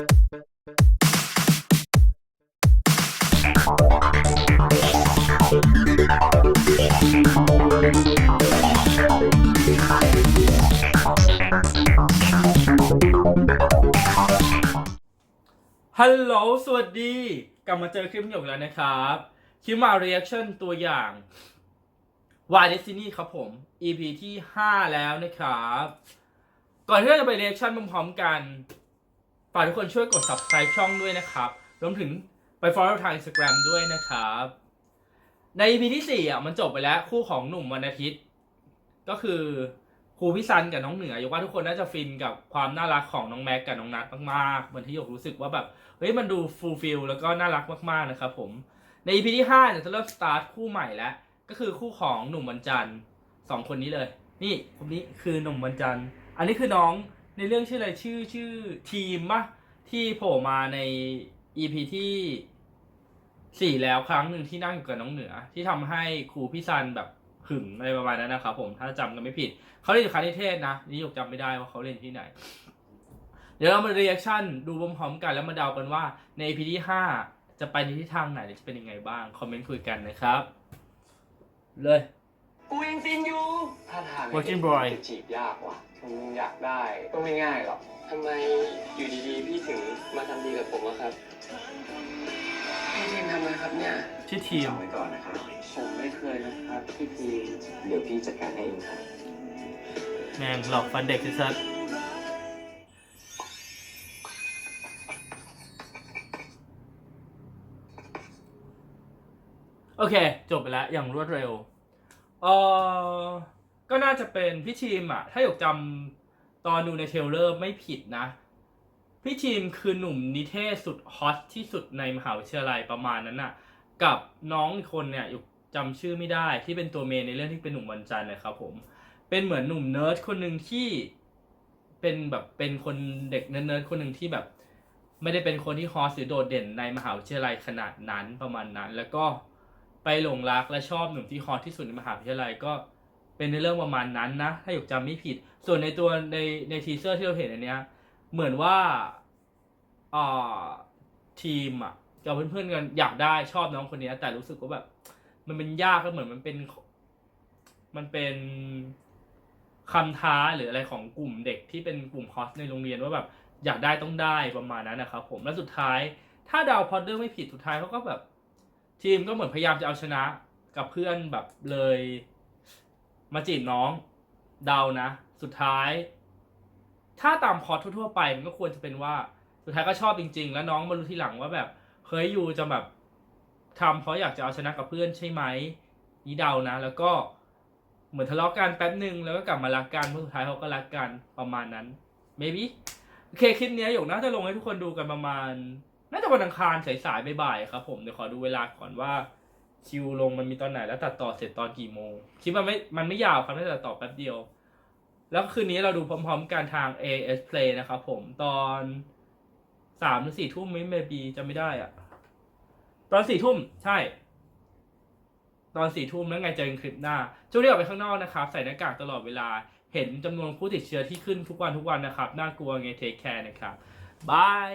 ฮัลโหล สวัสดี กลับมาเจอคลิปหยกแล้วนะครับ คลิปมา reaction ตัวอย่าง Y Destiny ครับผม EP ที่ 5 แล้วนะครับ ก่อนที่เราจะไป reaction พร้อมๆกัน ฝากทุกคนช่วยกด subscribe ช่องด้วยนะครับ รวมถึงไป follow ทาง Instagram ด้วยนะครับ ใน EP ที่ 4 อะ มันจบไปแล้วคู่ของหนุ่มวันอาทิตย์ ก็คือครูพี่ซันกับน้องเหนือยกว่าทุกคนน่าจะฟินกับความน่ารักของน้องแม็กกับน้องนัทมากๆเหมือนที่หยกรู้สึกว่าแบบเฮ้ยมันดูฟูลฟิลแล้วก็น่ารักมากๆนะครับผมใน EP ที่5เนี่ยจะเริ่มสตาร์ทคู่ใหม่แล้วก็คือคู่ของหนุ่มวันจันทร์สองคนนี้เลย นี่คนนี้คือหนุ่มวันจันทร์อันนี้คือน้อง ในเรื่องชื่ออะไรชื่อชื่อทีมปะที่โผล่มาใน EP ที่สี่แล้วครั้งหนึ่งที่นั่งอยู่กับน้องเหนือ ที่ทำให้ครูพี่ซันแบบหึงอะไรประมาณนั้นนะครับผมถ้าจำกันไม่ผิด เขาเล่นอยู่คานิเทศนะ นี่ยกจำไม่ได้ว่าเขาเล่นที่ไหน เดี๋ยวเรามาเรีแอคชั่นดูพร้อมๆกันแล้วมาเดากันว่าใน EP ที่5จะไปในทิศทางไหนจะเป็นยังไงบ้าง คอมเมนต์คุยกันนะครับ เลย กูยังฟินอยู่ถ้าทาง Working Boy จีบยากว่ะผมอยากได้ก็ไม่ง่ายหรอกทำไมอยู่ดีๆ พี่ถึงมาทำดีกับผมอะครับพี่ทีมทำอะไรครับเนี่ยชื่อทีมจำไว้ก่อนนะครับ ผมไม่เคยนะครับพี่ทีมเดี๋ยวพี่จัดการให้เองครับ แมงหลอกฟันเด็กซิซัสโอเค จบไปแล้วอย่างรวดเร็ว เออก็น่าจะเป็นพี่ทีมอะถ้าหยกจำตอนดูในเทเลอร์ไม่ผิดนะ พี่ทีมคือหนุ่มนิเทศสุดฮอตที่สุดในมหาวิทยาลัยประมาณนั้นน่ะกับน้องอีกคนเนี่ยหยกจำชื่อไม่ได้ที่เป็นตัวเมนในเรื่องที่เป็นหนุ่มวันจันทร์นะครับผม เป็นเหมือนหนุ่มเนิร์ดคนหนึ่งที่เป็นแบบเป็นคนเด็กเนิร์ดคนหนึ่งที่แบบ ไม่ได้เป็นคนที่ฮอสหรือโดดเด่นในมหาวิทยาลัยขนาดนั้นประมาณนั้น แล้วก็ ไปหลงรักและชอบหนุ่มที่ฮอตที่สุดในมหาวิทยาลัยก็เป็นในเรื่องประมาณนั้นนะ ถ้าหยกจำไม่ผิด ส่วนในตัวในในทีเซอร์ที่เราเห็นอันเนี้ยเหมือนว่าอ่าทีมอะกับเพื่อนๆกันอยากได้ชอบน้องคนนี้แต่รู้สึกว่าแบบ มันเป็นยากก็เหมือนมันเป็น มันเป็นคำท้าหรืออะไรของกลุ่มเด็กที่เป็นกลุ่มคอสในโรงเรียนว่าแบบอยากได้ต้องได้ประมาณนั้นนะครับผมแล้วสุดท้าย ถ้าเดาวพอดเดอร์ไม่ผิดสุดท้ายเขาก็แบบ ทีมก็เหมือนพยายามจะเอาชนะกับเพื่อนแบบเลย มาจีบน้องเดานะ สุดท้าย ถ้าตามพอตทั่วๆไปมันก็ควรจะเป็นว่า สุดท้ายก็ชอบจริง ๆ แล้วน้องมารู้ทีหลังว่าแบบเฮ้ยยูจะแบบทำเพราะอยากจะเอาชนะกับเพื่อนใช่ไหมนี่เดานะ แล้วก็เหมือนทะเลาะกันแป๊บหนึ่งแล้วก็กลับมารักกันเพราะสุดท้ายเขาก็รักกันประมาณนั้น maybe โอเคคลิปเนี้ยหยกน่าจะลงให้ทุกคนดูกันประมาณ น่าจะวันอังคารสายๆบ่ายๆครับ ผมเดี๋ยวขอดูเวลาก่อนว่าคิวลงมันมีตอนไหนแล้วตัดต่อเสร็จตอนกี่โมงคลิปมันไม่มันไม่ยาวครับน่าจะตัดต่อแป๊บเดียว แล้วคืนนี้เราดูพร้อมๆกันทาง AS Play นะครับผมตอนสามหรือสี่ทุ่มไม่เมบีจำไม่ได้อะตอนสี่ทุ่มใช่ ตอนสี่ทุ่มแล้วไงเจอกันคลิปหน้าช่วงนี้ออกไปข้างนอกนะครับ ใส่หน้ากากตลอดเวลาเห็นจำนวนผู้ติดเชื้อที่ขึ้นทุกวันทุกวันนะครับ น่ากลัวไงเทคแคร์นะครับบาย